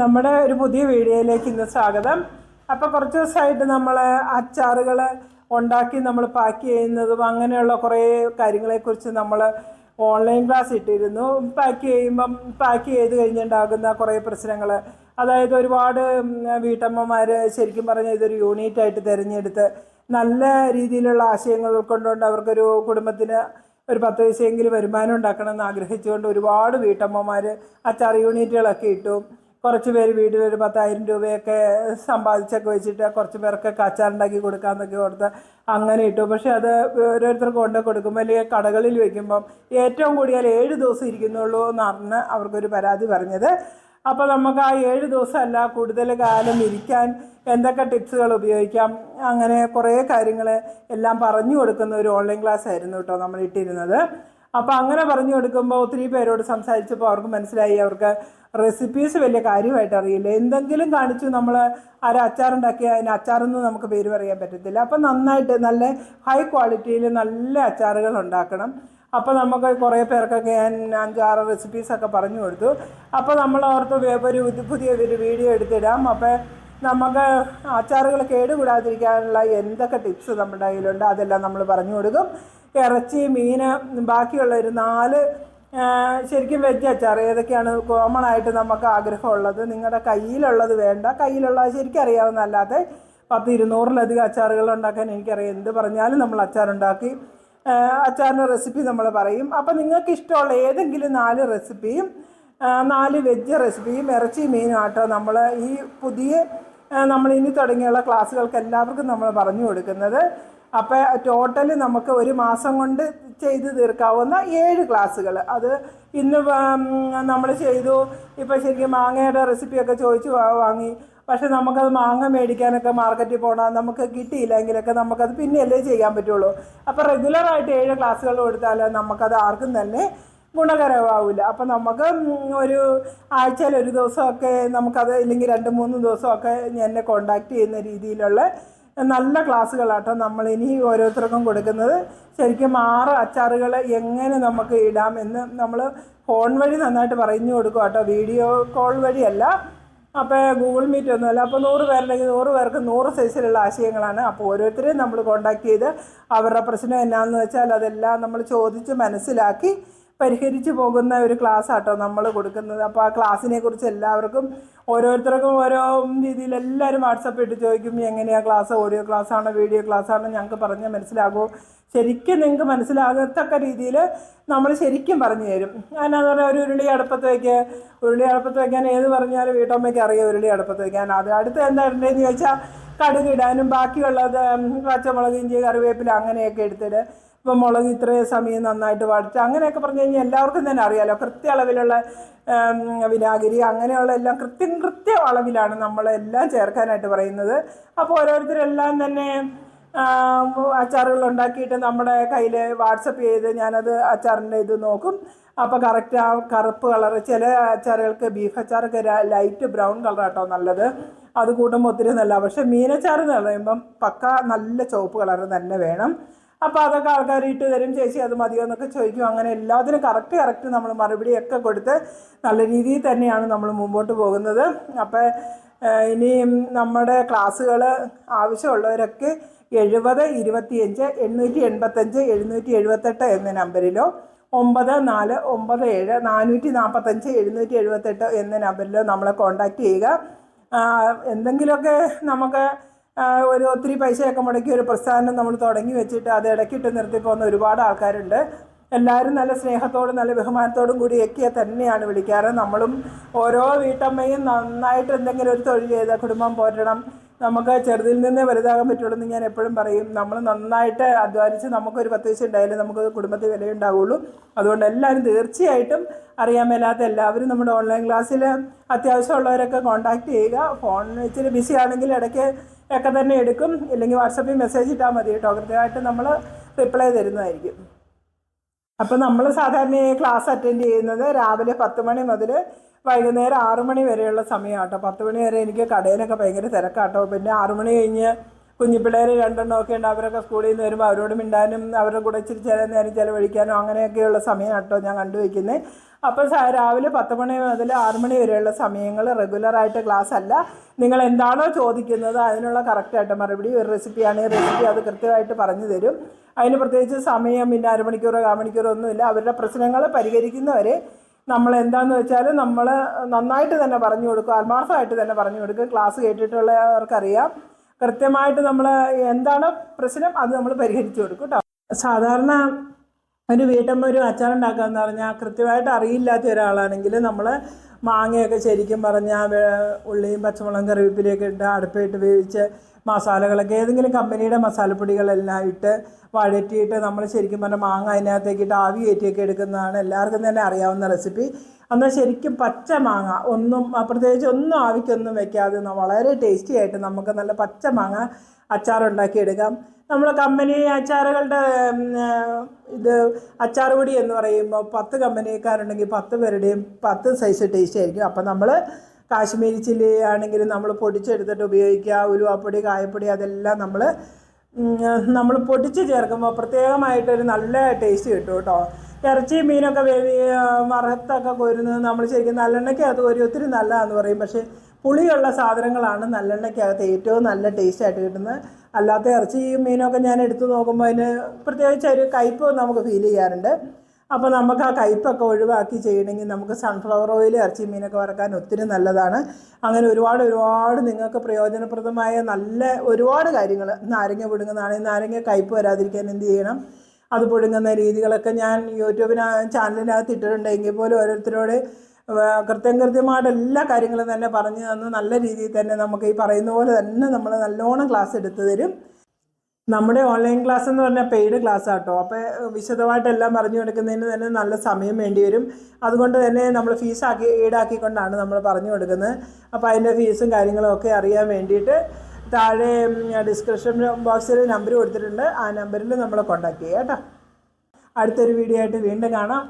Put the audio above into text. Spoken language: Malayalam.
നമ്മുടെ ഒരു പുതിയ വീഡിയോയിലേക്ക് ഇന്ന് സ്വാഗതം. അപ്പോൾ കുറച്ച് ദിവസമായിട്ട് നമ്മൾ അച്ചാറുകൾ ഉണ്ടാക്കി നമ്മൾ പാക്ക് ചെയ്യുന്നതും അങ്ങനെയുള്ള കുറേ കാര്യങ്ങളെക്കുറിച്ച് നമ്മൾ ഓൺലൈൻ ക്ലാസ് ഇട്ടിരുന്നു. പാക്ക് ചെയ്യുമ്പം പാക്ക് ചെയ്ത് കഴിഞ്ഞുണ്ടാകുന്ന കുറേ പ്രശ്നങ്ങൾ അതായത് ഒരുപാട് വീട്ടമ്മമാർ ശരിക്കും പറഞ്ഞാൽ ഇതൊരു യൂണിറ്റായിട്ട് തിരഞ്ഞെടുത്ത് നല്ല രീതിയിലുള്ള ആശയങ്ങൾ ഉൾക്കൊണ്ടുകൊണ്ട് അവർക്കൊരു കുടുംബത്തിന് ഒരു പത്ത് പൈസയെങ്കിലും വരുമാനം ഉണ്ടാക്കണം എന്ന് ആഗ്രഹിച്ചുകൊണ്ട് ഒരുപാട് വീട്ടമ്മമാർ അച്ചാർ യൂണിറ്റുകളൊക്കെ ഇട്ടു. കുറച്ച് പേര് വീട്ടിൽ ഒരു പത്തായിരം രൂപയൊക്കെ സമ്പാദിച്ചൊക്കെ വെച്ചിട്ട് കുറച്ച് പേർക്കൊക്കെ അച്ചാറുണ്ടാക്കി കൊടുക്കാമെന്നൊക്കെ കൊടുത്ത് അങ്ങനെ ഇട്ടു. പക്ഷേ അത് ഓരോരുത്തർക്ക് കൊണ്ട് കൊടുക്കുമ്പോൾ അല്ലെങ്കിൽ കടകളിൽ വയ്ക്കുമ്പം ഏറ്റവും കൂടിയാൽ ഏഴ് ദിവസം ഇരിക്കുന്നുള്ളൂ എന്നറിഞ്ഞ് അവർക്കൊരു പരാതി പറഞ്ഞത്. അപ്പോൾ നമുക്ക് ആ ഏഴ് ദിവസമല്ല കൂടുതൽ കാലം ഇരിക്കാൻ എന്തൊക്കെ ടിപ്സുകൾ ഉപയോഗിക്കാം? അങ്ങനെ കുറേ കാര്യങ്ങൾ എല്ലാം പറഞ്ഞു കൊടുക്കുന്ന ഒരു ഓൺലൈൻ ക്ലാസ് ആയിരുന്നു കേട്ടോ നമ്മൾ ഇട്ടിരുന്നത്. അപ്പോൾ അങ്ങനെ പറഞ്ഞു കൊടുക്കുമ്പോൾ ഒത്തിരി പേരോട് സംസാരിച്ചപ്പോൾ അവർക്ക് മനസ്സിലായി അവർക്ക് റെസിപ്പീസ് വലിയ കാര്യമായിട്ട് അറിയില്ല. എന്തെങ്കിലും കാണിച്ചു നമ്മൾ ആരും അച്ചാറുണ്ടാക്കിയാൽ അതിന് അച്ചാറെന്ന് നമുക്ക് പേര് പറയാൻ പറ്റത്തില്ല. അപ്പം നന്നായിട്ട് നല്ല ഹൈ ക്വാളിറ്റിയിൽ നല്ല അച്ചാറുകൾ ഉണ്ടാക്കണം. അപ്പോൾ നമുക്ക് കുറേ പേർക്കൊക്കെ ഞാൻ അഞ്ചാറ് റെസിപ്പീസൊക്കെ പറഞ്ഞു കൊടുത്തു. അപ്പോൾ നമ്മൾ ഓർത്ത് ഒരു പുതിയ ഒരു വീഡിയോ എടുത്തിടാം. അപ്പോൾ നമുക്ക് അച്ചാറുകൾ കേടുകൂടാതിരിക്കാനുള്ള എന്തൊക്കെ ടിപ്സ് നമ്മുടെ കയ്യിലുണ്ട്? അതെല്ലാം നമ്മൾ പറഞ്ഞു കൊടുക്കും. ഇറച്ചി മീൻ ബാക്കിയുള്ള ഒരു നാല് ശരിക്കും വെജ് അച്ചാർ ഏതൊക്കെയാണ് കോമൺ ആയിട്ട് നമുക്ക് ആഗ്രഹമുള്ളത്? നിങ്ങളുടെ കയ്യിലുള്ളത് വേണ്ട. കയ്യിലുള്ള ശരിക്കും അറിയാവുന്ന അല്ലാതെ പത്ത് ഇരുന്നൂറിലധികം അച്ചാറുകൾ ഉണ്ടാക്കാൻ എനിക്കറിയാം. എന്ത് പറഞ്ഞാലും നമ്മൾ അച്ചാറുണ്ടാക്കി അച്ചാറിന്റെ റെസിപ്പി നമ്മൾ പറയും. അപ്പോൾ നിങ്ങൾക്ക് ഇഷ്ടമുള്ള ഏതെങ്കിലും നാല് റെസിപ്പിയും നാല് വെജ് റെസിപ്പിയും ഇറച്ചി മീനും ആട്ടോ നമ്മൾ ഈ പുതിയ നമ്മൾ ഇനി തുടങ്ങിയുള്ള ക്ലാസ്സുകൾക്ക് എല്ലാവർക്കും നമ്മൾ പറഞ്ഞു കൊടുക്കുന്നത്. അപ്പോൾ ടോട്ടൽ നമുക്ക് ഒരു മാസം കൊണ്ട് ചെയ്ത് തീർക്കാവുന്ന ഏഴ് ക്ലാസ്സുകൾ. അത് ഇന്ന് നമ്മൾ ചെയ്തു. ഇപ്പോൾ ശരിക്കും മാങ്ങയുടെ റെസിപ്പിയൊക്കെ ചോദിച്ച് വാങ്ങി. പക്ഷെ നമുക്കത് മാങ്ങ മേടിക്കാനൊക്കെ മാർക്കറ്റിൽ പോകണം നമുക്ക് കിട്ടിയില്ലെങ്കിലൊക്കെ നമുക്കത് പിന്നെയല്ലേ ചെയ്യാൻ പറ്റുള്ളൂ. അപ്പോൾ റെഗുലറായിട്ട് ഏഴ് ക്ലാസ്സുകൾ കൊടുത്താൽ നമുക്കത് ആർക്കും തന്നെ ഗുണകരമാവില്ല. അപ്പം നമുക്ക് ഒരു ആഴ്ചയിൽ ഒരു ദിവസമൊക്കെ നമുക്കത് ഇല്ലെങ്കിൽ രണ്ട് മൂന്ന് ദിവസമൊക്കെ എന്നെ കോണ്ടാക്ട് ചെയ്യുന്ന രീതിയിലുള്ള നല്ല ക്ലാസ്സുകളാട്ടോ നമ്മൾ ഇനി ഓരോരുത്തർക്കും കൊടുക്കുന്നത്. ശരിക്കും ആറ് അച്ചാറുകൾ എങ്ങനെ നമുക്ക് ഇടാം എന്ന് നമ്മൾ ഫോൺ വഴി നന്നായിട്ട് പറഞ്ഞു കൊടുക്കും കേട്ടോ വീഡിയോ കോൾ വഴിയല്ല. അപ്പോൾ ഗൂഗിൾ മീറ്റ് ഒന്നുമല്ല. അപ്പോൾ നൂറ് പേരുണ്ടെങ്കിൽ നൂറ് പേർക്ക് നൂറ് സൈസിലുള്ള ആശയങ്ങളാണ്. അപ്പോൾ ഓരോരുത്തരെയും നമ്മൾ കോണ്ടാക്ട് ചെയ്ത് അവരുടെ പ്രശ്നം എന്നാന്ന് വെച്ചാൽ അതെല്ലാം നമ്മൾ ചോദിച്ച് മനസ്സിലാക്കി പരിഹരിച്ചു പോകുന്ന ഒരു ക്ലാസ് ആട്ടോ നമ്മൾ കൊടുക്കുന്നത്. അപ്പോൾ ആ ക്ലാസ്സിനെ കുറിച്ച് എല്ലാവർക്കും ഓരോരുത്തർക്കും ഓരോ രീതിയിൽ എല്ലാവരും വാട്സപ്പ് ഇട്ട് ചോദിക്കും എങ്ങനെയാണ് ക്ലാസ്? ഓഡിയോ ക്ലാസ് ആണോ വീഡിയോ ക്ലാസ് ആണോ ഞങ്ങൾക്ക് പറഞ്ഞാൽ മനസ്സിലാകുമോ ശരിക്കും നിങ്ങൾക്ക് മനസ്സിലാകത്തക്ക രീതിയിൽ നമ്മൾ ശരിക്കും പറഞ്ഞു തരും. അതിനകത്ത് പറഞ്ഞാൽ ഒരു ഉരുളി അടുപ്പത്ത് വയ്ക്കുക ഉരുളി അടുപ്പത്ത് വയ്ക്കാൻ ഏത് പറഞ്ഞാലും വീട്ടമ്മയ്ക്ക് അറിയാം ഉരുളി അടുപ്പത്ത് വയ്ക്കാൻ അത് അടുത്ത് എന്താ ഇടേണ്ടതെന്ന് ചോദിച്ചാൽ കടുക് ഇടാനും ബാക്കിയുള്ളത് പച്ചമുളക് ഇഞ്ചി കറിവേപ്പില അങ്ങനെയൊക്കെ എടുത്തിട്ട് ഇപ്പം മുളക് ഇത്രയും സമയം നന്നായിട്ട് വടിച്ച് അങ്ങനെയൊക്കെ പറഞ്ഞു കഴിഞ്ഞാൽ എല്ലാവർക്കും തന്നെ അറിയാമല്ലോ കൃത്യ അളവിലുള്ള വിനാഗിരി അങ്ങനെയുള്ള എല്ലാം കൃത്യം കൃത്യ അളവിലാണ് നമ്മളെല്ലാം ചേർക്കാനായിട്ട് പറയുന്നത്. അപ്പോൾ ഓരോരുത്തരെല്ലാം തന്നെ അച്ചാറുകൾ ഉണ്ടാക്കിയിട്ട് നമ്മുടെ കയ്യിൽ വാട്സപ്പ് ചെയ്ത് ഞാനത് അച്ചാറിന്റെ ഇത് നോക്കും. അപ്പോൾ കറക്റ്റ് ആ കറുപ്പ് കളർ ചില അച്ചാറുകൾക്ക് ബീഫ് അച്ചാറൊക്കെ ലൈറ്റ് ബ്രൗൺ കളറാട്ടോ നല്ലത്. അത് കൂട്ടുമ്പോൾ ഒത്തിരി നല്ല പക്ഷേ മീനച്ചാർ എന്ന് പറയുമ്പം പക്ക നല്ല ചുവപ്പ് കളർ തന്നെ വേണം. അപ്പോൾ അതൊക്കെ ആൾക്കാർ ഇട്ട് തരും ചേച്ചി അത് മതിയോ എന്നൊക്കെ ചോദിക്കും. അങ്ങനെ എല്ലാത്തിനും കറക്റ്റ് കറക്റ്റ് നമ്മൾ മറുപടിയൊക്കെ കൊടുത്ത് നല്ല രീതിയിൽ തന്നെയാണ് നമ്മൾ മുമ്പോട്ട് പോകുന്നത്. അപ്പോൾ ഇനിയും നമ്മുടെ ക്ലാസ്സുകൾ ആവശ്യമുള്ളവരൊക്കെ എഴുപത് ഇരുപത്തിയഞ്ച് എണ്ണൂറ്റി എൺപത്തഞ്ച് എഴുന്നൂറ്റി എഴുപത്തെട്ട് എന്ന നമ്പറിലോ ഒമ്പത് നാല് ഒമ്പത് ഏഴ് നാനൂറ്റി നാൽപ്പത്തഞ്ച് എഴുന്നൂറ്റി എഴുപത്തെട്ട് എന്ന നമ്പറിലോ നമ്മളെ കോൺടാക്റ്റ് ചെയ്യുക. എന്തെങ്കിലുമൊക്കെ നമുക്ക് ഒരു ഒത്തിരി പൈസയൊക്കെ മുടക്കി ഒരു പ്രസ്ഥാനം നമ്മൾ തുടങ്ങി വെച്ചിട്ട് അത് ഇടയ്ക്കിട്ട് നിർത്തി പോകുന്ന ഒരുപാട് ആൾക്കാരുണ്ട്. എല്ലാവരും നല്ല സ്നേഹത്തോടും നല്ല ബഹുമാനത്തോടും കൂടി ഒക്കെ തന്നെയാണ് വിളിക്കാറ്. നമ്മളും ഓരോ വീട്ടമ്മയും നന്നായിട്ട് എന്തെങ്കിലും ഒരു തൊഴിൽ ചെയ്ത കുടുംബം പോറ്റണം. നമുക്ക് ചെറുതിൽ നിന്നേ വലുതാകാൻ പറ്റുള്ളൂ എന്ന് ഞാൻ എപ്പോഴും പറയും. നമ്മൾ നന്നായിട്ട് അധ്വാനിച്ച് നമുക്കൊരു പത്ത് പൈസ ഉണ്ടായാലും നമുക്ക് കുടുംബത്തിൽ വിലയുണ്ടാവുള്ളൂ. അതുകൊണ്ട് എല്ലാവരും തീർച്ചയായിട്ടും അറിയാൻ മേലാത്ത എല്ലാവരും നമ്മുടെ ഓൺലൈൻ ക്ലാസ്സിൽ അത്യാവശ്യമുള്ളവരൊക്കെ കോൺടാക്റ്റ് ചെയ്യുക. ഫോൺ ഇച്ചിരി ബിസി ആണെങ്കിൽ ഇടയ്ക്ക് ഒക്കെ തന്നെ എടുക്കും. ഇല്ലെങ്കിൽ വാട്സപ്പിൽ മെസ്സേജ് ഇട്ടാൽ മതി കേട്ടോ. കൃത്യമായിട്ട് നമ്മൾ റിപ്ലൈ തരുന്നതായിരിക്കും. അപ്പോൾ നമ്മൾ സാധാരണ ക്ലാസ് അറ്റൻഡ് ചെയ്യുന്നത് രാവിലെ പത്ത് മണി മുതൽ വൈകുന്നേരം ആറു മണി വരെയുള്ള കേട്ടോ പത്ത് മണി വരെ എനിക്ക് കടയിലൊക്കെ ഭയങ്കര തിരക്കാട്ടോ. പിന്നെ ആറു മണി കഴിഞ്ഞ് കുഞ്ഞു പിള്ളേർ രണ്ടെണ്ണം ഒക്കെ ഉണ്ട്. അവരൊക്കെ സ്കൂളിൽ നിന്ന് വരുമ്പോൾ അവരോട് മിണ്ടാനും അവരുടെ കൂടെ ഇച്ചിരി ചില നേരം ചിലവഴിക്കാനും അങ്ങനെയൊക്കെയുള്ള സമയം കേട്ടോ ഞാൻ കണ്ടുവയ്ക്കുന്നത് അപ്പോൾ രാവിലെ പത്ത് മണി മുതൽ ആറ് മണി വരെയുള്ള സമയങ്ങൾ റെഗുലറായിട്ട് ക്ലാസ് അല്ല. നിങ്ങൾ എന്താണോ ചോദിക്കുന്നത് അതിനുള്ള കറക്റ്റായിട്ട് മറുപടി ഒരു റെസിപ്പിയാണ് റെസിപ്പി അത് കൃത്യമായിട്ട് പറഞ്ഞു തരും. അതിന് പ്രത്യേകിച്ച് സമയം പിന്നെ അരമണിക്കൂറോ കാമണിക്കൂറോ ഒന്നുമില്ല. അവരുടെ പ്രശ്നങ്ങൾ പരിഹരിക്കുന്നവരെ നമ്മൾ എന്താണെന്ന് വെച്ചാൽ നമ്മൾ നന്നായിട്ട് തന്നെ പറഞ്ഞു കൊടുക്കും. ആത്മാർത്ഥമായിട്ട് തന്നെ പറഞ്ഞു കൊടുക്കും. ക്ലാസ് കേട്ടിട്ടുള്ളവർക്കറിയാം. കൃത്യമായിട്ട് നമ്മൾ എന്താണ് പ്രശ്നം അത് നമ്മൾ പരിഹരിച്ചു കൊടുക്കും കേട്ടോ സാധാരണ ഒരു വീട്ടമ്മ ഒരു അച്ചാറുണ്ടാക്കാന്ന് പറഞ്ഞാൽ കൃത്യമായിട്ട് അറിയില്ലാത്ത ഒരാളാണെങ്കിൽ നമ്മൾ മാങ്ങയൊക്കെ ശരിക്കും പറഞ്ഞാൽ ഉള്ളിയും പച്ചമുളകും കറിവേപ്പിലയൊക്കെ ഇട്ട് അടുപ്പിട്ട് വേവിച്ച് മസാലകളൊക്കെ ഏതെങ്കിലും കമ്പനിയുടെ മസാലപ്പൊടികളെല്ലാം ഇട്ട് വഴറ്റിയിട്ട് നമ്മൾ ശരിക്കും പറഞ്ഞാൽ മാങ്ങ അതിനകത്തേക്ക് ഇട്ട് ആവി കയറ്റിയൊക്കെ എടുക്കുന്നതാണ് എല്ലാവർക്കും തന്നെ അറിയാവുന്ന റെസിപ്പി. എന്നാൽ ശരിക്കും പച്ച മാങ്ങ ഒന്നും പ്രത്യേകിച്ച് ഒന്നും ആവിക്കൊന്നും വെക്കാതെ വളരെ ടേസ്റ്റി ആയിട്ട് നമുക്ക് നല്ല പച്ച മാങ്ങ അച്ചാറുണ്ടാക്കിയെടുക്കാം നമ്മൾ കമ്പനി അച്ചാറുകളുടെ ഇത് അച്ചാർ പൊടി എന്ന് പറയുമ്പോൾ പത്ത് കമ്പനിക്കാരുണ്ടെങ്കിൽ പത്ത് പേരുടെയും പത്ത് സൈസ് ടേസ്റ്റ് ആയിരിക്കും. അപ്പം നമ്മൾ കാശ്മീരി ചില്ലി ആണെങ്കിലും നമ്മൾ പൊടിച്ചെടുത്തിട്ട് ഉപയോഗിക്കുക ഉലുവാപ്പൊടി കായപ്പൊടി അതെല്ലാം നമ്മൾ നമ്മൾ പൊടിച്ച് ചേർക്കുമ്പോൾ പ്രത്യേകമായിട്ടൊരു നല്ല ടേസ്റ്റ് കിട്ടും കേട്ടോ. ഇറച്ചി മീനൊക്കെ വേവി വറുത്തൊക്കെ കോരുന്നത് നമ്മൾ ശരിക്കും നല്ലെണ്ണയ്ക്കകത്ത് കോരി ഒത്തിരി നല്ലതാണെന്ന് പറയും. പക്ഷേ പുളിയുള്ള സാധനങ്ങളാണ് നല്ലെണ്ണയ്ക്കകത്ത് ഏറ്റവും നല്ല ടേസ്റ്റ് ആയിട്ട് കിട്ടുന്നത്. അല്ലാത്ത ഇറച്ചി മീനൊക്കെ ഞാൻ എടുത്തു നോക്കുമ്പോൾ അതിന് പ്രത്യേകിച്ച് ഒരു കയ്പ്പ് നമുക്ക് ഫീൽ ചെയ്യാറുണ്ട്. അപ്പോൾ നമുക്ക് ആ കയ്പ്പൊക്കെ ഒഴിവാക്കി ചെയ്യണമെങ്കിൽ നമുക്ക് സൺഫ്ലവർ ഓയിൽ ഇറച്ചി മീനൊക്കെ വറക്കാൻ ഒത്തിരി നല്ലതാണ്. അങ്ങനെ ഒരുപാട് ഒരുപാട് നിങ്ങൾക്ക് പ്രയോജനപ്രദമായ നല്ല ഒരുപാട് കാര്യങ്ങൾ നാരങ്ങ പുഴുങ്ങുന്നതാണെങ്കിൽ നാരങ്ങ കയ്പ്പ് വരാതിരിക്കാൻ എന്ത് ചെയ്യണം? അത് പുഴുങ്ങുന്ന രീതികളൊക്കെ ഞാൻ യൂട്യൂബിന് ചാനലിനകത്ത് ഇട്ടിട്ടുണ്ടെങ്കിൽ പോലും ഓരോരുത്തരോട് കൃത്യം കൃത്യമായിട്ട് എല്ലാ കാര്യങ്ങളും തന്നെ പറഞ്ഞു തന്ന് നല്ല രീതിയിൽ തന്നെ നമുക്ക് ഈ പറയുന്ന പോലെ തന്നെ നമ്മൾ നല്ലോണം ക്ലാസ് എടുത്തു തരും. നമ്മുടെ ഓൺലൈൻ ക്ലാസ് എന്ന് പറഞ്ഞാൽ പെയ്ഡ് ക്ലാസ് ആട്ടോ. അപ്പോൾ വിശദമായിട്ടെല്ലാം പറഞ്ഞു കൊടുക്കുന്നതിന് തന്നെ നല്ല സമയം വേണ്ടി വരും. അതുകൊണ്ട് തന്നെ നമ്മൾ ഫീസ് ആക്കി ഈടാക്കിക്കൊണ്ടാണ് നമ്മൾ പറഞ്ഞു കൊടുക്കുന്നത്. അപ്പോൾ അതിന്റെ ഫീസും കാര്യങ്ങളും ഒക്കെ അറിയാൻ വേണ്ടിയിട്ട് താഴെ ഡിസ്ക്രിപ്ഷൻ ബോക്സിൽ നമ്പർ കൊടുത്തിട്ടുണ്ട്. ആ നമ്പറിൽ നമ്മളെ കോൺടാക്ട് ചെയ്യുക കേട്ടോ. അടുത്തൊരു വീഡിയോ ആയിട്ട് വീണ്ടും കാണാം.